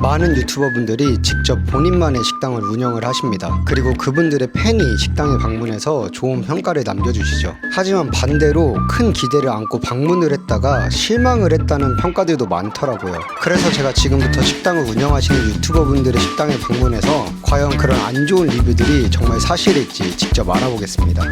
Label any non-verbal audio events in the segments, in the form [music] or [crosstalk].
많은 유튜버분들이 직접 본인만의 식당을 운영을 하십니다. 그리고 그분들의 팬이 식당에 방문해서 좋은 평가를 남겨주시죠. 하지만 반대로 큰 기대를 안고 방문을 했다가 실망을 했다는 평가들도 많더라고요. 그래서 제가 지금부터 식당을 운영하시는 유튜버분들의 식당에 방문해서 과연 그런 안 좋은 리뷰들이 정말 사실일지 직접 알아보겠습니다.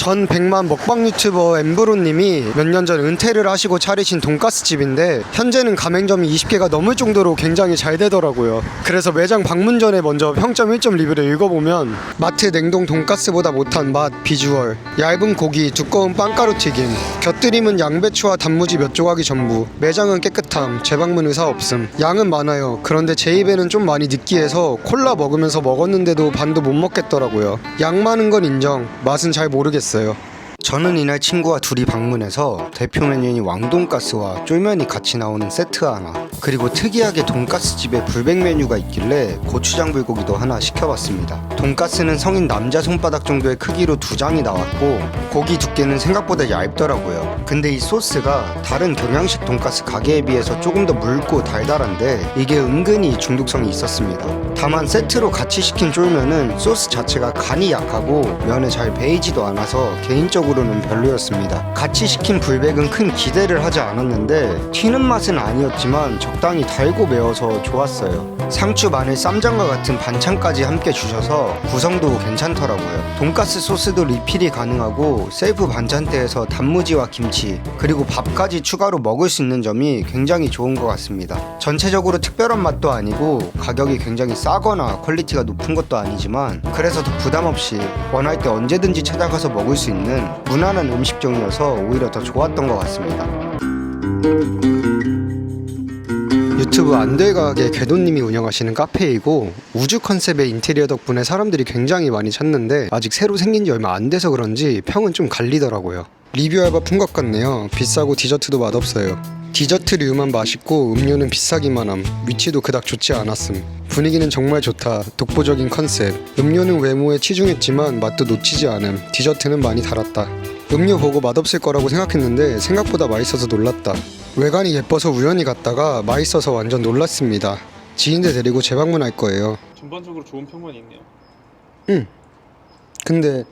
전 백만 먹방 유튜버 엠브로님이 몇 년 전 은퇴를 하시고 차리신 돈가스 집인데 현재는 가맹점이 20개가 넘을 정도로 굉장히 잘 되더라고요. 그래서 매장 방문 전에 먼저 평점 1점 리뷰를 읽어보면 마트 냉동 돈가스보다 못한 맛, 비주얼, 얇은 고기, 두꺼운 빵가루 튀김, 곁들임은 양배추와 단무지 몇 조각이 전부, 매장은 깨끗함, 재방문 의사 없음, 양은 많아요. 그런데 제 입에는 좀 많이 느끼해서 콜라 먹으면서 먹었는데도 반도 못 먹겠더라고요. 양 많은 건 인정, 맛은 잘 모르겠어요. 있어요. 저는 이날 친구와 둘이 방문해서 대표 메뉴인 왕돈가스와 쫄면이 같이 나오는 세트 하나 그리고 특이하게 돈가스 집에 불백 메뉴가 있길래 고추장 불고기도 하나 시켜봤습니다. 돈가스는 성인 남자 손바닥 정도의 크기로 두 장이 나왔고 고기 두께는 생각보다 얇더라고요. 근데 이 소스가 다른 경양식 돈가스 가게에 비해서 조금 더 묽고 달달한데 이게 은근히 중독성이 있었습니다. 다만 세트로 같이 시킨 쫄면은 소스 자체가 간이 약하고 면에 잘 배이지도 않아서 개인적으로 는 별로였습니다. 같이 시킨 불백은 큰 기대를 하지 않았는데 튀는 맛은 아니었지만 적당히 달고 매워서 좋았어요. 상추, 마늘, 쌈장과 같은 반찬까지 함께 주셔서 구성도 괜찮더라고요. 돈가스 소스도 리필이 가능하고 셀프 반찬대에서 단무지와 김치 그리고 밥까지 추가로 먹을 수 있는 점이 굉장히 좋은 것 같습니다. 전체적으로 특별한 맛도 아니고 가격이 굉장히 싸거나 퀄리티가 높은 것도 아니지만 그래서 더 부담 없이 원할 때 언제든지 찾아가서 먹을 수 있는 무난한 음식점이어서 오히려 더 좋았던 것 같습니다. 유튜브 안될가게 궤도님이 운영하시는 카페이고 우주 컨셉의 인테리어 덕분에 사람들이 굉장히 많이 찾는데 아직 새로 생긴 지 얼마 안 돼서 그런지 평은 좀 갈리더라고요. 리뷰 알바 품것 같네요. 비싸고 디저트도 맛없어요. 디저트류만 맛있고 음료는 비싸기만 함. 위치도 그닥 좋지 않았음. 분위기는 정말 좋다. 독보적인 컨셉. 음료는 외모에 치중했지만 맛도 놓치지 않음. 디저트는 많이 달았다. 음료 보고 맛없을 거라고 생각했는데 생각보다 맛있어서 놀랐다. 외관이 예뻐서 우연히 갔다가 맛있어서 완전 놀랐습니다. 지인들 데리고 재방문할 거예요. 전반적으로 좋은 평만 있네요. 근데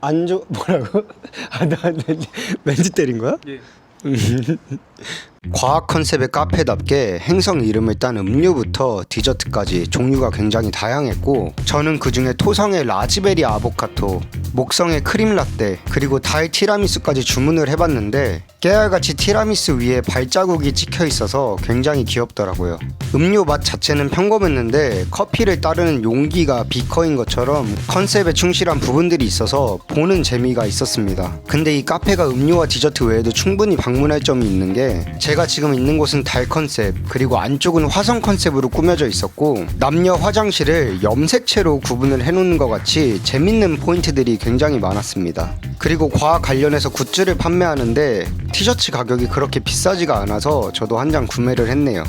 안 좋... 뭐라고? 아, 나 멘트, 멘트 때린 거야? 예. 과학 컨셉의 카페답게 행성 이름을 딴 음료부터 디저트까지 종류가 굉장히 다양했고 저는 그중에 토성의 라즈베리 아보카토, 목성의 크림 라떼, 그리고 달 티라미수까지 주문을 해봤는데 깨알같이 티라미수 위에 발자국이 찍혀 있어서 굉장히 귀엽더라고요. 음료 맛 자체는 평범했는데 커피를 따르는 용기가 비커인 것처럼 컨셉에 충실한 부분들이 있어서 보는 재미가 있었습니다. 근데 이 카페가 음료와 디저트 외에도 충분히 방문할 점이 있는 게 제가 지금 있는 곳은 달 컨셉 그리고 안쪽은 화성 컨셉으로 꾸며져 있었고 남녀 화장실을 염색체로 구분을 해놓는 것 같이 재밌는 포인트들이 굉장히 많았습니다. 그리고 과학 관련해서 굿즈를 판매하는데 티셔츠 가격이 그렇게 비싸지가 않아서 저도 한 장 구매를 했네요.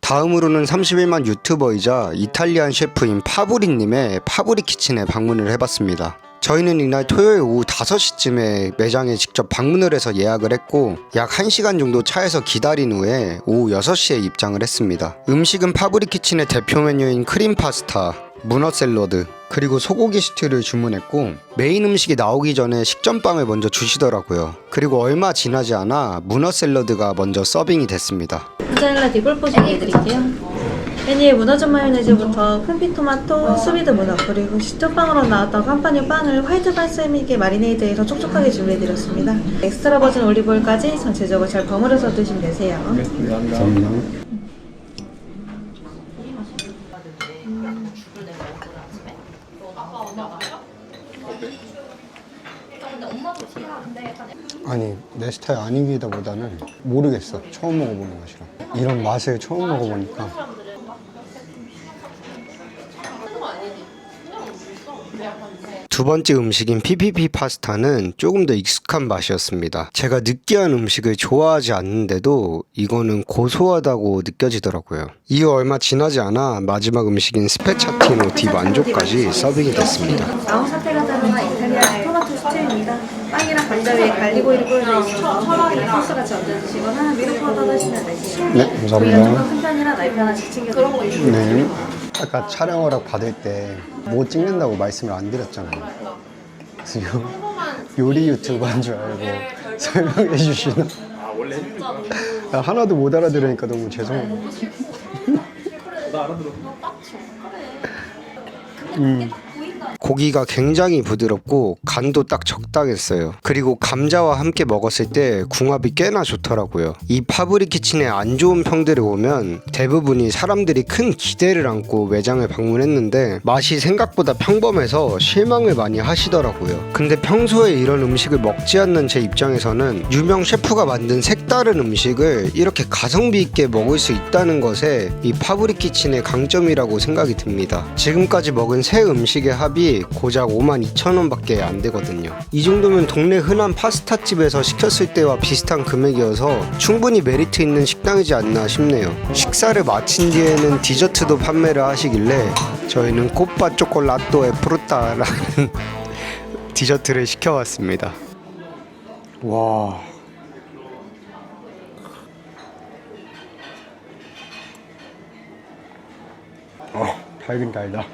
다음으로는 31만 유튜버이자 이탈리안 셰프인 파브리님의 파브리 키친에 방문을 해봤습니다. 저희는 이날 토요일 오후 5시쯤에 매장에 직접 방문을 해서 예약을 했고 약 1시간 정도 차에서 기다린 후에 오후 6시에 입장을 했습니다. 음식은 파브리 키친의 대표 메뉴인 크림 파스타, 문어 샐러드, 그리고 소고기 스튜를 주문했고 메인 음식이 나오기 전에 식전빵을 먼저 주시더라고요. 그리고 얼마 지나지 않아 문어 샐러드가 먼저 서빙이 됐습니다. 모짜렐라 디볼포 준비해드릴게요. 메뉴에 문어전 마요네즈부터 큰피 토마토, 수비드 문어, 그리고 식전빵으로 나왔던 깜파뉴 빵을 화이트 발사믹에 마리네이드해서 촉촉하게 준비해드렸습니다. 엑스트라 버진 올리브오일까지 전체적으로 잘 버무려서 드시면 되세요. 감사합니다. 아니 내 스타일 아니기보다는 모르겠어 처음 먹어보는 것이라 이런 맛을 처음 먹어보니까 두 번째 음식인 PPP 파스타는 조금 더 익숙한 맛이었습니다. 제가 느끼한 음식을 좋아하지 않는데도 이거는 고소하다고 느껴지더라고요. 이후 얼마 지나지 않아 마지막 음식인 스페차티노 디 만조까지 서빙이 됐습니다. 아웃 사태가 들어간 이탈리안 토마토 스튜입니다. 빵이랑 감자 위에 갈리고이를 뿌려져 있어서 고기랑 소스 같이 얹어 드시거나 미로파우더 넣으시면 되시고 네, 감사합니다. 조금 큰 편이라 나이프 하나씩 챙겨드릴게요. 네. 아까 촬영 허락 받을 때 뭐 찍는다고 말씀을 안 드렸잖아요. 그래서 요, 요리 유튜브 한줄 알고 설명해 주시나? 아 원래 해주는 거야? 나 하나도 못 알아들으니까 너무 죄송해요. 나 알아들어. 고기가 굉장히 부드럽고 간도 딱 적당했어요. 그리고 감자와 함께 먹었을 때 궁합이 꽤나 좋더라고요. 이 파브리 키친의 안 좋은 평들을 보면 대부분이 사람들이 큰 기대를 안고 매장을 방문했는데 맛이 생각보다 평범해서 실망을 많이 하시더라고요. 근데 평소에 이런 음식을 먹지 않는 제 입장에서는 유명 셰프가 만든 색다른 음식을 이렇게 가성비 있게 먹을 수 있다는 것에 이 파브리 키친의 강점이라고 생각이 듭니다. 지금까지 먹은 새 음식의 합이 고작 52,000원밖에 안 되거든요. 이 정도면 동네 흔한 파스타 집에서 시켰을 때와 비슷한 금액이어서 충분히 메리트 있는 식당이지 않나 싶네요. 식사를 마친 뒤에는 디저트도 판매를 하시길래 저희는 꽃바 초콜라토에 프루타라는 [laughs] 디저트를 시켜왔습니다. 와. 어, 달긴 달다.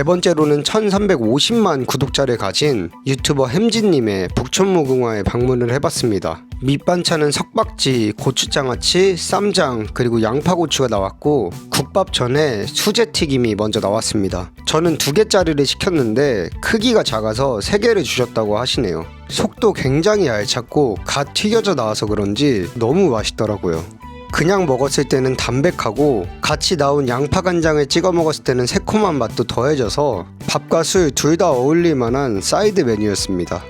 네 번째로는 1350만 구독자를 가진 유튜버 햄진님의 북촌무궁화에 방문을 해봤습니다. 밑반찬은 석박지, 고추장아찌, 쌈장, 그리고 양파고추가 나왔고 국밥 전에 수제튀김이 먼저 나왔습니다. 저는 두 개짜리를 시켰는데 크기가 작아서 세 개를 주셨다고 하시네요. 속도 굉장히 알찼고 갓 튀겨져 나와서 그런지 너무 맛있더라고요. 그냥 먹었을 때는 담백하고 같이 나온 양파 간장을 찍어 먹었을 때는 새콤한 맛도 더해져서 밥과 술 둘 다 어울릴 만한 사이드 메뉴였습니다.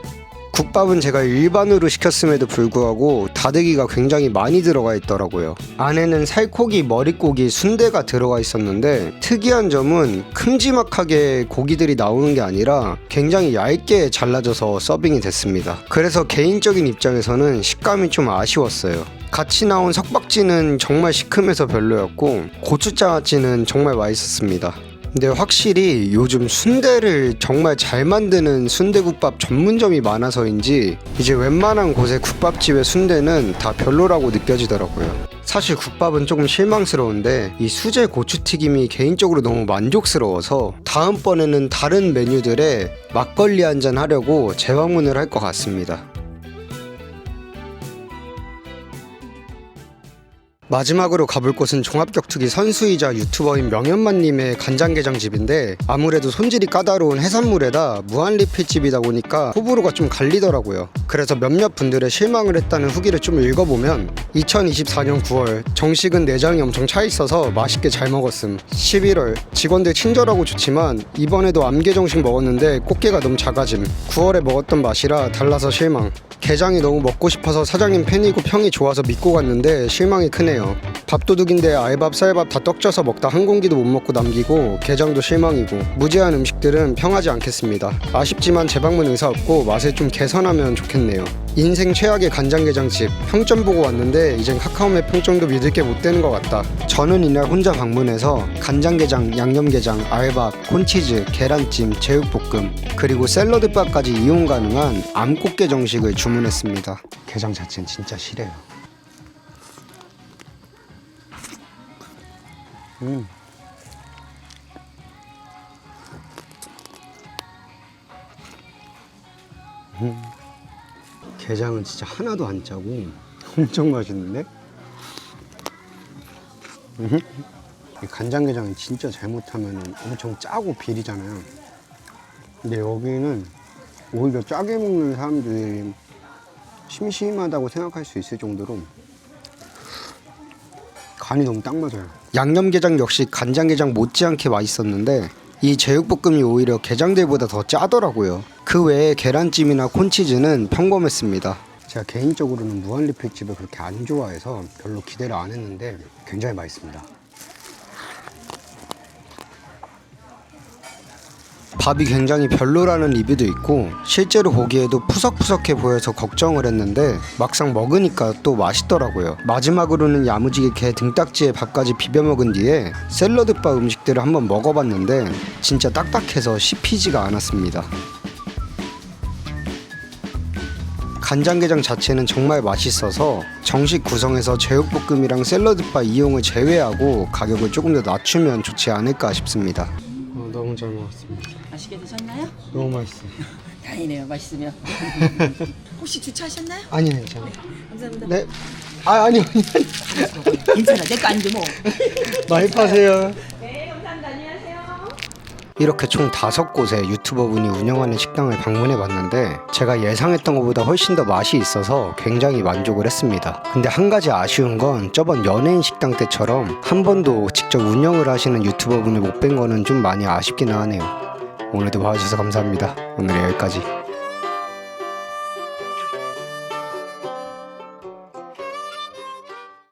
국밥은 제가 일반으로 시켰음에도 불구하고 다대기가 굉장히 많이 들어가 있더라고요. 안에는 살코기, 머릿고기, 순대가 들어가 있었는데 특이한 점은 큼지막하게 고기들이 나오는 게 아니라 굉장히 얇게 잘라져서 서빙이 됐습니다. 그래서 개인적인 입장에서는 식감이 좀 아쉬웠어요. 같이 나온 석박지는 정말 시큼해서 별로였고 고추장아찌는 정말 맛있었습니다. 근데 확실히 요즘 순대를 정말 잘 만드는 순대국밥 전문점이 많아서인지 이제 웬만한 곳의 국밥집의 순대는 다 별로라고 느껴지더라고요. 사실 국밥은 조금 실망스러운데 이 수제 고추튀김이 개인적으로 너무 만족스러워서 다음번에는 다른 메뉴들에 막걸리 한 잔 하려고 재방문을 할 것 같습니다. 마지막으로 가볼 곳은 종합격투기 선수이자 유튜버인 명현만님의 간장게장 집인데 아무래도 손질이 까다로운 해산물에다 무한리필 집이다 보니까 호불호가 좀 갈리더라고요. 그래서 몇몇 분들의 실망을 했다는 후기를 좀 읽어보면 2024년 9월 정식은 내장이 엄청 차 있어서 맛있게 잘 먹었음. 11월 직원들 친절하고 좋지만 이번에도 암게 정식 먹었는데 꽃게가 너무 작아짐. 9월에 먹었던 맛이라 달라서 실망. 게장이 너무 먹고 싶어서 사장님 팬이고 평이 좋아서 믿고 갔는데 실망이 크네요. 밥도둑인데 알밥 쌀밥 다 떡져서 먹다 한 공기도 못 먹고 남기고 게장도 실망이고 무제한 음식들은 평하지 않겠습니다. 아쉽지만 재방문 의사 없고 맛을 좀 개선하면 좋겠네요. 인생 최악의 간장게장집 평점 보고 왔는데 이젠 카카오맵 평점도 믿을 게 못 되는 것 같다. 저는 이날 혼자 방문해서 간장게장, 양념게장, 알밥, 콘치즈, 계란찜, 제육볶음 그리고 샐러드바까지 이용 가능한 암꽃게 정식을 주문했습니다. 게장 자체는 진짜 실해요. 음. 음. 게장은 진짜 하나도 안 짜고 [laughs] 엄청 맛있는데? 음. 이 간장게장은 진짜 잘못하면 엄청 짜고 비리잖아요. 근데 여기는 오히려 짜게 먹는 사람들이 심심하다고 생각할 수 있을 정도로 간이 너무 딱 맞아요. 양념게장 역시 간장게장 못지않게 맛있었는데 이 제육볶음이 오히려 게장들보다 더 짜더라고요. 그 외에 계란찜이나 콘치즈는 평범했습니다. 제가 개인적으로는 무한리필집을 그렇게 안 좋아해서 별로 기대를 안 했는데 굉장히 맛있습니다. 밥이 굉장히 별로라는 리뷰도 있고 실제로 보기에도 푸석푸석해 보여서 걱정을 했는데 막상 먹으니까 또 맛있더라고요. 마지막으로는 야무지게 게 등딱지에 밥까지 비벼 먹은 뒤에 샐러드바 음식들을 한번 먹어봤는데 진짜 딱딱해서 씹히지가 않았습니다. 간장게장 자체는 정말 맛있어서 정식 구성에서 제육볶음이랑 샐러드바 이용을 제외하고 가격을 조금 더 낮추면 좋지 않을까 싶습니다. 너무 잘 먹었습니다. 맛있게 드셨나요? 너무 맛있어요. [laughs] 다행이네요. 맛있으면. [laughs] 혹시 주차하셨나요? 아니 괜찮아요. 감사합니다. 네. 아 아니요. 괜찮아. 내거 아닌데 뭐. [laughs] 많이 파세요. 이렇게 총 다섯 곳에 유튜버분이 운영하는 식당을 방문해 봤는데 제가 예상했던 것보다 훨씬 더 맛이 있어서 굉장히 만족을 했습니다. 근데 한 가지 아쉬운 건 저번 연예인 식당 때처럼 한 번도 직접 운영을 하시는 유튜버분을 못 뵌 거는 좀 많이 아쉽기는 하네요. 오늘도 봐주셔서 감사합니다. 오늘 여기까지.